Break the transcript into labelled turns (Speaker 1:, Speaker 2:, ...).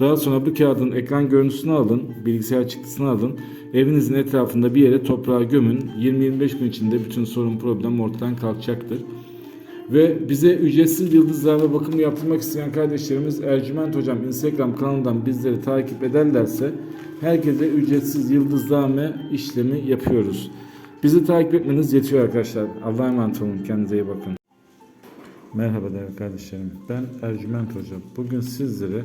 Speaker 1: Daha sonra bu kağıdın ekran görüntüsünü alın, bilgisayar çıktısını alın. Evinizin etrafında bir yere toprağa gömün. 20-25 gün içinde bütün sorun problem ortadan kalkacaktır. Ve bize ücretsiz yıldızlarla bakımı yaptırmak isteyen kardeşlerimiz Ercüment Hocam Instagram kanalından bizleri takip ederlerse herkese ücretsiz yıldızlame işlemi yapıyoruz. Bizi takip etmeniz yetiyor arkadaşlar. Allah'a emanet olun. Kendinize iyi bakın. Merhaba değerli kardeşlerim. Ben Ercüment Hoca. Bugün sizlere